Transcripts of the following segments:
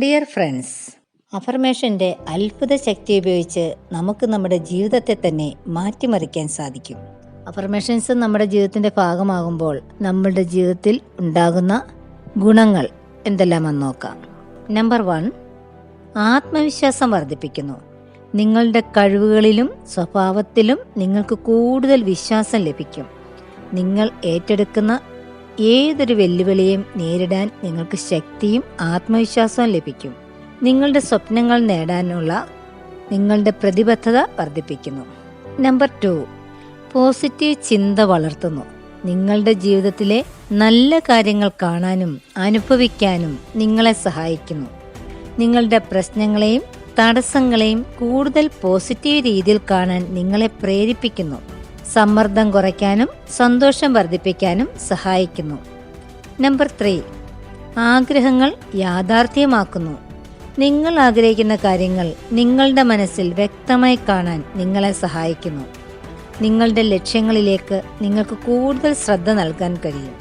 Dear friends അഫർമേഷന്റെ അത്ഭുത ശക്തി ഉപയോഗിച്ച് നമുക്ക് നമ്മുടെ ജീവിതത്തെ തന്നെ മാറ്റിമറിക്കാൻ സാധിക്കും. അഫർമേഷൻസ് നമ്മുടെ ജീവിതത്തിന്റെ ഭാഗമാകുമ്പോൾ നമ്മളുടെ ജീവിതത്തിൽ ഉണ്ടാകുന്ന ഗുണങ്ങൾ എന്തെല്ലാമെന്ന് നോക്കാം. നമ്പർ വൺ ആത്മവിശ്വാസം വർദ്ധിപ്പിക്കുന്നു. നിങ്ങളുടെ കഴിവുകളിലും സ്വഭാവത്തിലും നിങ്ങൾക്ക് കൂടുതൽ വിശ്വാസം ലഭിക്കും. നിങ്ങൾ ഏറ്റെടുക്കുന്ന ഏതൊരു വെല്ലുവിളിയും നേരിടാൻ നിങ്ങൾക്ക് ശക്തിയും ആത്മവിശ്വാസവും ലഭിക്കും. നിങ്ങളുടെ സ്വപ്നങ്ങൾ നേടാനുള്ള നിങ്ങളുടെ പ്രതിബദ്ധത വർദ്ധിപ്പിക്കുന്നു. നമ്പർ ടു പോസിറ്റീവ് ചിന്ത വളർത്തുന്നു. നിങ്ങളുടെ ജീവിതത്തിലെ നല്ല കാര്യങ്ങൾ കാണാനും അനുഭവിക്കാനും നിങ്ങളെ സഹായിക്കുന്നു. നിങ്ങളുടെ പ്രശ്നങ്ങളെയും തടസ്സങ്ങളെയും കൂടുതൽ പോസിറ്റീവ് രീതിയിൽ കാണാൻ നിങ്ങളെ പ്രേരിപ്പിക്കുന്നു. സമ്മർദ്ദം കുറയ്ക്കാനും സന്തോഷം വർദ്ധിപ്പിക്കാനും സഹായിക്കുന്നു. Number three. ആഗ്രഹങ്ങൾ യാഥാർത്ഥ്യമാക്കുന്നു. നിങ്ങൾ ആഗ്രഹിക്കുന്ന കാര്യങ്ങൾ നിങ്ങളുടെ മനസ്സിൽ വ്യക്തമായി കാണാൻ നിങ്ങളെ സഹായിക്കുന്നു. നിങ്ങളുടെ ലക്ഷ്യങ്ങളിലേക്ക് നിങ്ങൾക്ക് കൂടുതൽ ശ്രദ്ധ നൽകാൻ കഴിയും.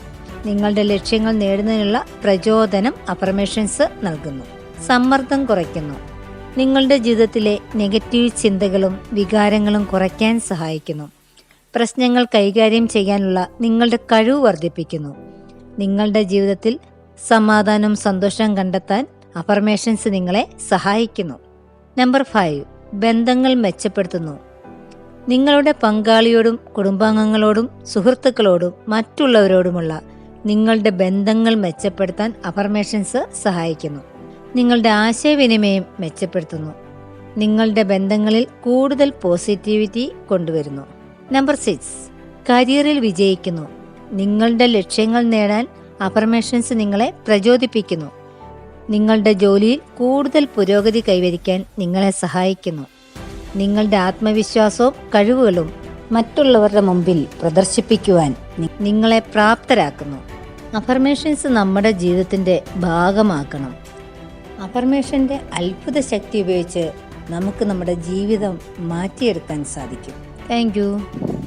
നിങ്ങളുടെ ലക്ഷ്യങ്ങൾ നേടുന്നതിനുള്ള പ്രചോദനം അഫർമേഷൻസ് നൽകുന്നു. സമ്മർദ്ദം കുറയ്ക്കുന്നു. നിങ്ങളുടെ ജീവിതത്തിലെ നെഗറ്റീവ് ചിന്തകളും വികാരങ്ങളും കുറയ്ക്കാൻ സഹായിക്കുന്നു. പ്രശ്നങ്ങൾ കൈകാര്യം ചെയ്യാനുള്ള നിങ്ങളുടെ കഴിവ് വർദ്ധിപ്പിക്കുന്നു. നിങ്ങളുടെ ജീവിതത്തിൽ സമാധാനം സന്തോഷം കണ്ടെത്താൻ അഫർമേഷൻസ് നിങ്ങളെ സഹായിക്കുന്നു. നമ്പർ ഫൈവ് ബന്ധങ്ങൾ മെച്ചപ്പെടുത്തുന്നു. നിങ്ങളുടെ പങ്കാളിയോടും കുടുംബാംഗങ്ങളോടും സുഹൃത്തുക്കളോടും മറ്റുള്ളവരോടുമുള്ള നിങ്ങളുടെ ബന്ധങ്ങൾ മെച്ചപ്പെടുത്താൻ അഫർമേഷൻസ് സഹായിക്കുന്നു. നിങ്ങളുടെ ആശയവിനിമയം മെച്ചപ്പെടുത്തുന്നു. നിങ്ങളുടെ ബന്ധങ്ങളിൽ കൂടുതൽ പോസിറ്റിവിറ്റി കൊണ്ടുവരുന്നു. Number six. കരിയറിൽ വിജയിക്കുന്നു. നിങ്ങളുടെ ലക്ഷ്യങ്ങൾ നേടാൻ അഫർമേഷൻസ് നിങ്ങളെ പ്രചോദിപ്പിക്കുന്നു. നിങ്ങളുടെ ജോലിയിൽ കൂടുതൽ പുരോഗതി കൈവരിക്കാൻ നിങ്ങളെ സഹായിക്കുന്നു. നിങ്ങളുടെ ആത്മവിശ്വാസവും കഴിവുകളും മറ്റുള്ളവരുടെ മുമ്പിൽ പ്രദർശിപ്പിക്കുവാൻ നിങ്ങളെ പ്രാപ്തരാക്കുന്നു. അഫർമേഷൻസ് നമ്മുടെ ജീവിതത്തിന്റെ ഭാഗമാക്കണം. അഫർമേഷന്റെ അത്ഭുത ശക്തി ഉപയോഗിച്ച് നമുക്ക് നമ്മുടെ ജീവിതം മാറ്റിയെടുക്കാൻ സാധിക്കും. Thank you.